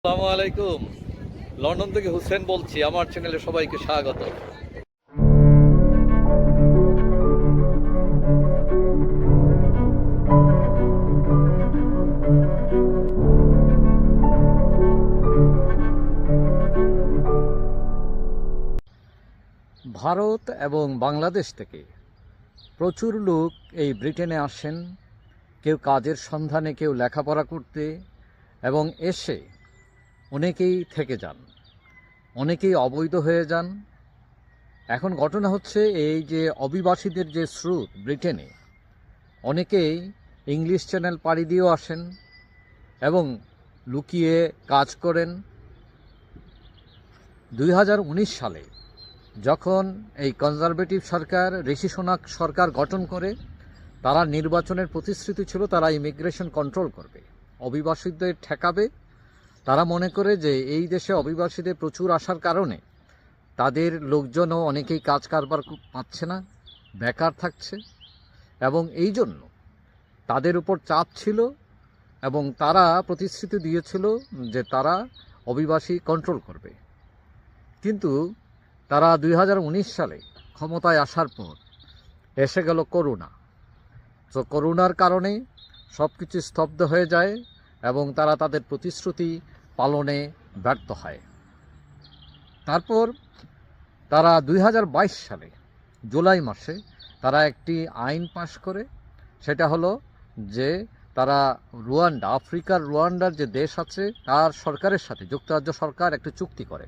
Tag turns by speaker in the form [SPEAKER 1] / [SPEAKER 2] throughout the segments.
[SPEAKER 1] আসসালামু আলাইকুম। লন্ডন থেকে হুসেন বলছি, আমার চ্যানেলে সবাইকে স্বাগত। ভারত এবং বাংলাদেশ থেকে প্রচুর লোক এই ব্রিটেনে আসেন। কেউ কাজের সন্ধানে, কেউ লেখাপড়া করতে এবং এসে অনেকেই থেকে যান, অনেকেই অবৈধ হয়ে যান। এখন ঘটনা হচ্ছে এই যে অভিবাসীদের যে স্রোত ব্রিটেনে, অনেকেই ইংলিশ চ্যানেল পাড়ি দিয়েও আসেন এবং লুকিয়ে কাজ করেন। দুই হাজার উনিশ সালে যখন এই কনজারভেটিভ সরকার, ঋষি সোনাক সরকার গঠন করে, তারা নির্বাচনের প্রতিশ্রুতি ছিল, তারা ইমিগ্রেশন কন্ট্রোল করবে, অভিবাসীদের ঠেকাবে তারা মনে করে যে এই দেশে অভিবাসীদের প্রচুর আসার কারণে তাদের লোকজনও অনেকেই কাজ কারবার পাচ্ছে না, বেকার থাকছে, এবং এই জন্য তাদের উপর চাপ ছিল এবং তারা প্রতিশ্রুতি দিয়েছিল যে তারা অভিবাসী কন্ট্রোল করবে। কিন্তু তারা দুই হাজার উনিশ সালে ক্ষমতায় আসার পর এসে গেল করোনা। তো করোনার কারণে সব কিছু স্তব্ধ হয়ে যায় এবং তারা তাদের প্রতিশ্রুতি পালনে ব্যর্থ হয়। তারপর তারা দুই হাজার বাইশ সালে, জুলাই মাসে তারা একটি আইন পাশ করে। সেটা হলো যে তারা রুয়ান্ডা, আফ্রিকার রুয়ান্ডার যে দেশ আছে, তার সরকারের সাথে, যুক্তরাজ্য সরকার একটি চুক্তি করে।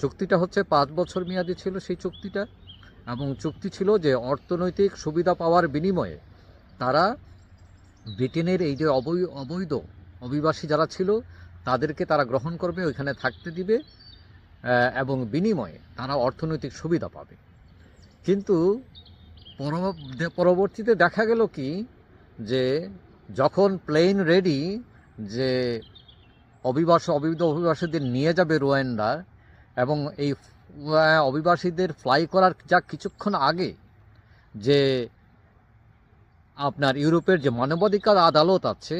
[SPEAKER 1] চুক্তিটা হচ্ছে পাঁচ বছর মেয়াদি ছিল সেই চুক্তিটা এবং চুক্তি ছিল যে অর্থনৈতিক সুবিধা পাওয়ার বিনিময়ে তারা ব্রিটেনের এই যে অবৈ, অবৈধ অভিবাসী যারা ছিল তাদেরকে তারা গ্রহণ করবে, ওইখানে থাকতে দিবে এবং বিনিময়ে তারা অর্থনৈতিক সুবিধা পাবে। কিন্তু পরবর্তীতে দেখা গেল কি, যে যখন প্লেন রেডি যে অভিবাস অবৈধ অভিবাসীদের নিয়ে যাবে রোয়েন্ডা, এবং এই অভিবাসীদের ফ্লাই করার যা কিছুক্ষণ আগে যে আপনার ইউরোপের যে মানবাধিকার আদালত আছে,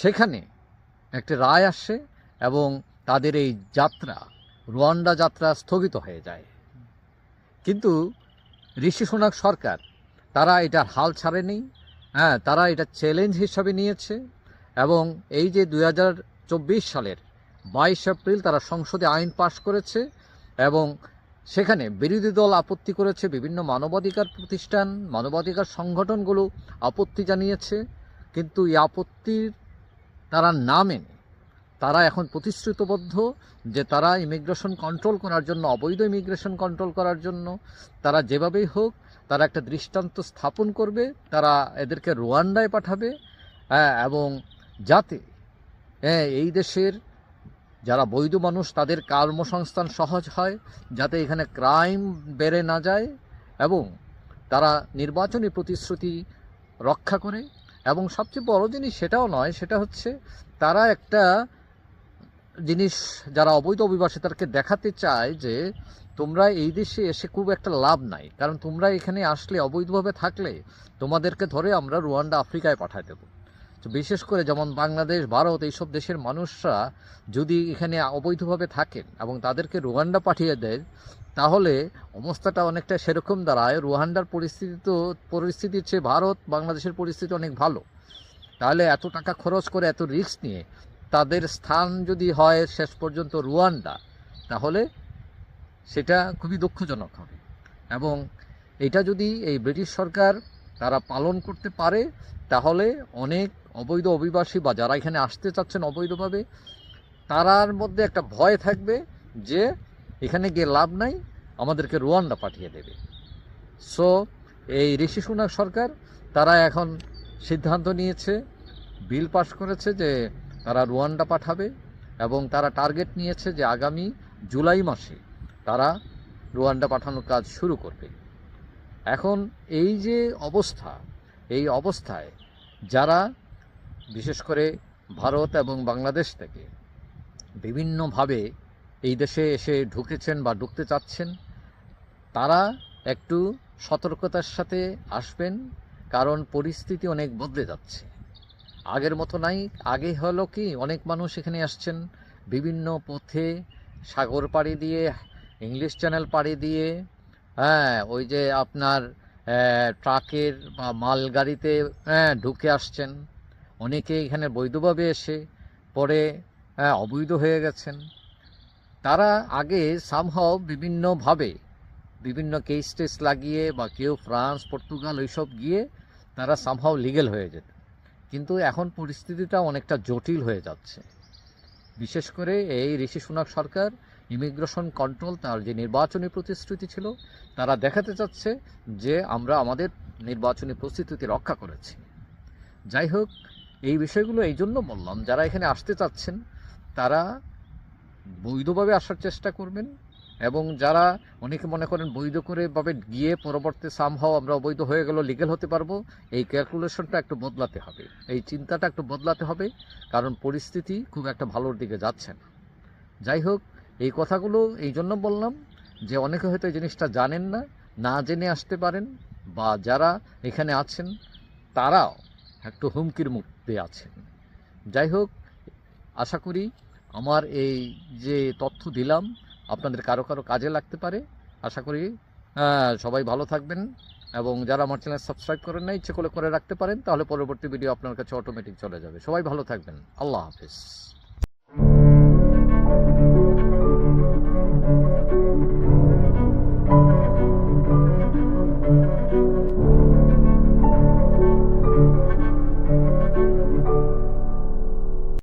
[SPEAKER 1] সেখানে একটি রায় আসে এবং তাদের এই যাত্রা, রুয়ান্ডা যাত্রা স্থগিত হয়ে যায়। কিন্তু ঋষি সোনাক সরকার, তারা এটার হাল ছাড়েনি হ্যাঁ তারা এটা চ্যালেঞ্জ হিসাবে নিয়েছে এবং এই যে দু হাজার চব্বিশ সালের বাইশ এপ্রিল তারা সংসদে আইন পাশ করেছে এবং সেখানে বিরোধী দল আপত্তি করেছে, বিভিন্ন মানবাধিকার প্রতিষ্ঠান, মানবাধিকার সংগঠনগুলো আপত্তি জানিয়েছে। কিন্তু এই আপত্তির তারা না মেনে তারা এখন প্রতিশ্রুতবদ্ধ যে তারা ইমিগ্রেশন কন্ট্রোল করার জন্য অবৈধ ইমিগ্রেশন কন্ট্রোল করার জন্য তারা যেভাবেই হোক তারা একটা দৃষ্টান্ত স্থাপন করবে তারা এদেরকে রোয়ান্ডায় পাঠাবে হ্যাঁ, এবং যাতে হ্যাঁ, এই দেশের যারা বৈধ মানুষ তাদের কর্মসংস্থান সহজ হয় যাতে এখানে ক্রাইম বেড়ে না যায় এবং তারা নির্বাচনী প্রতিশ্রুতি রক্ষা করে এবং সবচেয়ে বড় জিনিস সেটাও নয়, সেটা হচ্ছে তারা একটা জিনিস যারা অবৈধ অভিবাসী তাদেরকে দেখাতে চায় যে তোমরা এই দেশে এসে খুব একটা লাভ নাই। কারণ তোমরা এখানে আসলে অবৈধভাবে থাকলে তোমাদেরকে ধরে আমরা রুয়ান্ডা, আফ্রিকায় পাঠায় দেবো। তো বিশেষ করে যেমন বাংলাদেশ, ভারত, এইসব দেশের মানুষরা যদি এখানে অবৈধভাবে থাকেন এবং তাদেরকে রুয়ান্ডা পাঠিয়ে দেয় তাহলে অবস্থাটা অনেকটা সেরকম দাঁড়ায়। রুয়ান্ডার পরিস্থিতি তো, পরিস্থিতির চেয়ে ভারত, বাংলাদেশের পরিস্থিতি অনেক ভালো। তাহলে এত টাকা খরচ করে এত রিস্ক নিয়ে তাদের স্থান যদি হয় শেষ পর্যন্ত রুয়ান্ডা, তাহলে সেটা খুবই দুঃখজনক হবে। এবং এটা যদি এই ব্রিটিশ সরকার তারা পালন করতে পারে, তাহলে অনেক অবৈধ অভিবাসী বা যারা এখানে আসতে চাচ্ছেন অবৈধভাবে, তারার মধ্যে একটা ভয় থাকবে যে এখানে গিয়ে লাভ নাই, আমাদেরকে রুয়ান্ডা পাঠিয়ে দেবে। সো এই ঋষি সুনাক সরকার, তারা এখন সিদ্ধান্ত নিয়েছে, বিল পাস করেছে যে তারা রুয়ান্ডা পাঠাবে এবং তারা টার্গেট নিয়েছে যে আগামী জুলাই মাসে তারা রুয়ান্ডা পাঠানোর কাজ শুরু করবে। এখন এই যে অবস্থা, এই অবস্থায় যারা বিশেষ করে ভারত এবং বাংলাদেশ থেকে বিভিন্নভাবে এই দেশে এসে ঢুকেছেন বা ঢুকতে চাচ্ছেন, তারা একটু সতর্কতার সাথে আসবেন, কারণ পরিস্থিতি অনেক বদলে যাচ্ছে। আগের মতো নাই, আগে হলো কি, অনেক মানুষ এখানে আসছেন, বিভিন্ন পথে সাগর পাড়ি দিয়ে, ইংলিশ চ্যানেল পাড়ি দিয়ে হ্যাঁ ওই যে আপনার ট্রাকের বা মালগাড়িতে হ্যাঁ ঢুকে আসছেন। অনেকে এখানে বৈধভাবে এসে পরে অবৈধ হয়ে গেছেন। তারা আগে সামহাও বিভিন্নভাবে বিভিন্ন কেস টেস লাগিয়ে বা কেউ ফ্রান্স, পর্তুগাল ওইসব গিয়ে তারা সামহাও লিগেল হয়ে যেত। কিন্তু এখন পরিস্থিতিটা অনেকটা জটিল হয়ে যাচ্ছে। বিশেষ করে এই ঋষি সুনাক সরকার ইমিগ্রেশন কন্ট্রোল তার যে নির্বাচনী প্রতিশ্রুতি ছিল, তারা দেখাতে চাচ্ছে যে আমরা আমাদের নির্বাচনী প্রস্তুতি রক্ষা করেছি। যাই হোক এই বিষয়গুলো এই জন্য বললাম, যারা এখানে আসতে চাচ্ছেন, তারা বৈধভাবে আসার চেষ্টা করবেন এবং যারা অনেকে মনে করেন বৈধ করে ভাবে গিয়ে পরবর্তী সামহাও আমরা অবৈধ হয়ে গেল লিগেল হতে পারব, এই ক্যালকুলেশনটা একটু বদলাতে হবে। এই চিন্তাটা একটু বদলাতে হবে, কারণ পরিস্থিতি খুব একটা ভালোর দিকে যাচ্ছে না। যাই হোক, এই কথাগুলো এই জন্য বললাম যে অনেকে হয়তো এই জিনিসটা জানেন না না জেনে আসতে পারেন, বা যারা এখানে আছেন, তারাও একটু হুমকির মধ্যে আছেন যাই হোক আশা করি আমার এই যে তথ্য দিলাম আপনাদের কারও কারও কাজে লাগতে পারে। আশা করি আহ, সবাই ভালো থাকবেন এবং যারা আমার চ্যানেল সাবস্ক্রাইব করেন না ইচ্ছে করে করে রাখতে পারেন তাহলে পরবর্তী ভিডিও আপনার কাছে অটোমেটিক চলে যাবে। সবাই ভালো থাকবেন। আল্লাহ হাফিজ।